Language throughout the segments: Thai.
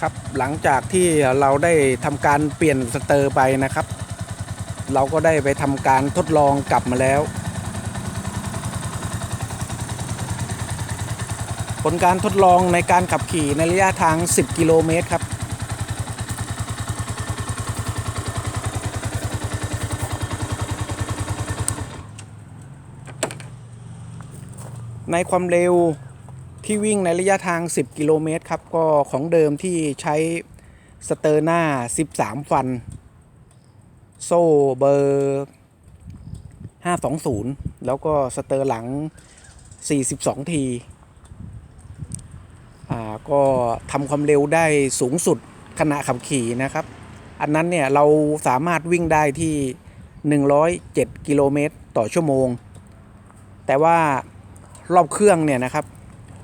ครับหลังจากที่เราได้ทำการเปลี่ยนสเตอร์ไปนะครับ เราก็ได้ไปทำการทดลองกลับมาแล้ว ผลการทดลองในการขับขี่ในระยะทาง 10 กิโลเมตรครับ ในความเร็ว ที่วิ่งในระยะทาง 10 กิโลเมตรครับ ก็ของเดิมที่ใช้สเตอร์หน้า 13 ฟัน โซ่เบอร์ 520 แล้วก็สเตอร์หลัง 42 ทีอ่าก็ทำความเร็วได้สูงสุดขณะขับขี่นะครับ อันนั้นเนี่ยเราสามารถวิ่งได้ที่ 107 กิโลเมตรต่อชั่วโมง แต่ว่ารอบเครื่องเนี่ยนะครับ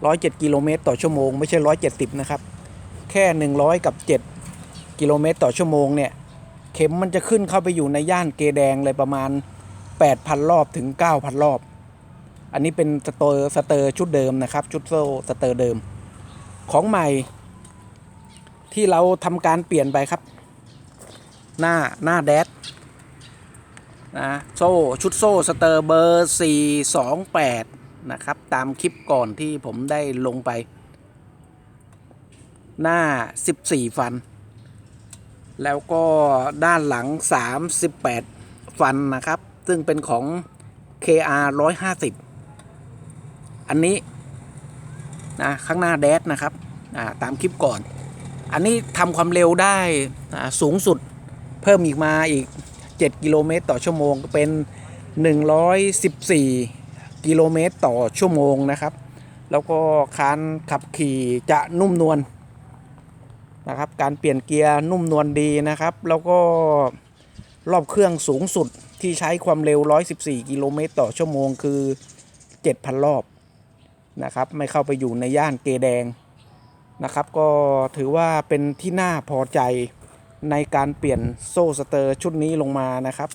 107 กิโลเมตรต่อชั่วโมง ไม่ใช่ 170 นะครับ แค่ 100 กับ 7 กิโลเมตรต่อชั่วโมงเนี่ย เข็มมันจะขึ้นเข้าไปอยู่ในย่านเกแดงเลยประมาณ 8,000 รอบถึง 9,000 รอบ อันนี้เป็นสเตอร์สเตอร์ชุดเดิมนะครับ ชุดโซ่สเตอร์เดิม ของใหม่ ที่เราทำการเปลี่ยนไปครับ หน้าหน้าแดดนะโซ่ชุดโซ่สเตอร์เบอร์ 428 นะครับ ตามคลิปก่อนที่ผมได้ลงไป หน้า 14 ฟัน แล้วก็ด้านหลัง 38 ฟันนะครับ ซึ่งเป็นของ KR 150 อันนี้นะข้างหน้าแดดนะครับตามคลิปก่อน อันนี้ทำความเร็วได้สูงสุดเพิ่มอีกมาอีก 7 กิโลเมตรต่อชั่วโมงเป็น 114 กิโลเมตรต่อชั่วโมงนะครับ แล้วก็การขับขี่จะนุ่มนวลนะครับ การเปลี่ยนเกียร์นุ่มนวลดีนะครับ แล้วก็รอบเครื่องสูงสุดที่ใช้ความเร็ว 114 กิโลเมตรต่อชั่วโมงคือ 7,000 รอบนะครับ ไม่เข้าไปอยู่ในย่านเกแดงนะครับ ก็ถือว่าเป็นที่น่าพอใจในการเปลี่ยนโซ่สเตอร์ชุดนี้ลงมานะครับ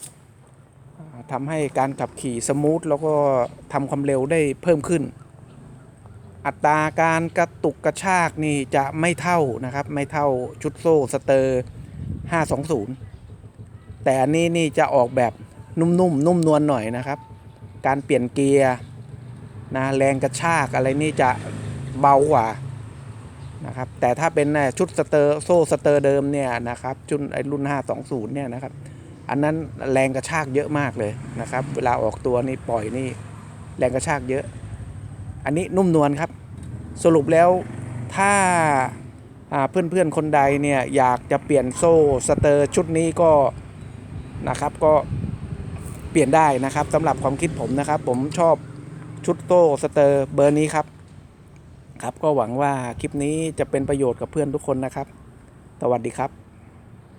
ทำให้การขับขี่สมูทแล้วก็ทำความเร็วได้เพิ่มขึ้น อัตราการกระตุกกระชากนี่จะไม่เท่านะครับ ไม่เท่าชุดโซ่สเตอร์ 520 แต่อันนี้นี่จะออกแบบนุ่มๆนนุ่มนวลหน่อยนะครับ การเปลี่ยนเกียร์นะแรงกระชากอะไรนี่จะเบากว่านะครับแต่ถ้าเป็นชุดสเตอร์โซ่สเตอร์เดิมเนี่ยนะครับ ชุดไอรุ่น 520 เนี่ยนะครับ อันนั้นแรงกระชากเยอะมากเลยนะครับ เวลาออกตัวนี่ปล่อยนี่แรงกระชากเยอะ อันนี้นุ่มนวลครับ สรุปแล้วถ้าอ่าเพื่อนๆคนใดเนี่ยอยากจะเปลี่ยนโซ่สเตอร์ชุดนี้ก็นะครับก็เปลี่ยนได้นะครับสำหรับความคิดผมนะครับ ผมชอบชุดโต้สเตอร์เบอร์นี้ครับครับก็หวังว่าคลิปนี้จะเป็นประโยชน์กับเพื่อนทุกคนนะครับ สวัสดีครับ